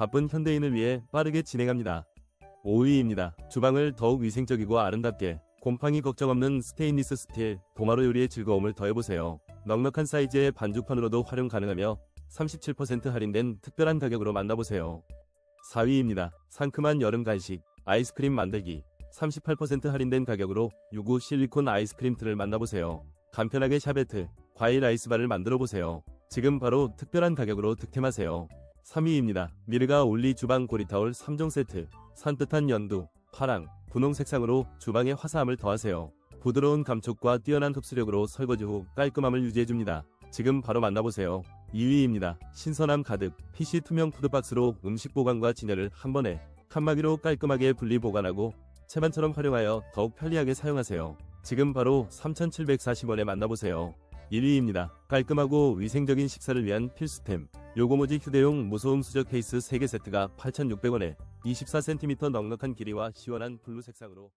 바쁜 현대인을 위해 빠르게 진행합니다. 5위입니다. 주방을 더욱 위생적이고 아름답게 곰팡이 걱정 없는 스테인리스 스틸 도마로 요리의 즐거움을 더해보세요. 넉넉한 사이즈의 반죽판으로도 활용 가능하며 37% 할인된 특별한 가격으로 만나보세요. 4위입니다. 상큼한 여름 간식 아이스크림 만들기 38% 할인된 가격으로 유구 실리콘 아이스크림 틀을 만나보세요. 간편하게 샤베트, 과일 아이스바를 만들어 보세요. 지금 바로 특별한 가격으로 득템하세요. 3위입니다. 미르가 올리 주방 고리타올 3종 세트 산뜻한 연두, 파랑, 분홍 색상으로 주방의 화사함을 더하세요. 부드러운 감촉과 뛰어난 흡수력으로 설거지 후 깔끔함을 유지해줍니다. 지금 바로 만나보세요. 2위입니다. 신선함 가득 PC 투명 푸드박스로 음식 보관과 진열을 한 번에 칸막이로 깔끔하게 분리 보관하고 채반처럼 활용하여 더욱 편리하게 사용하세요. 지금 바로 3,740원에 만나보세요. 1위입니다. 깔끔하고 위생적인 식사를 위한 필수템. 요고모지 휴대용 무소음 수저 케이스 3개 세트가 8,600원에 24cm 넉넉한 길이와 시원한 블루 색상으로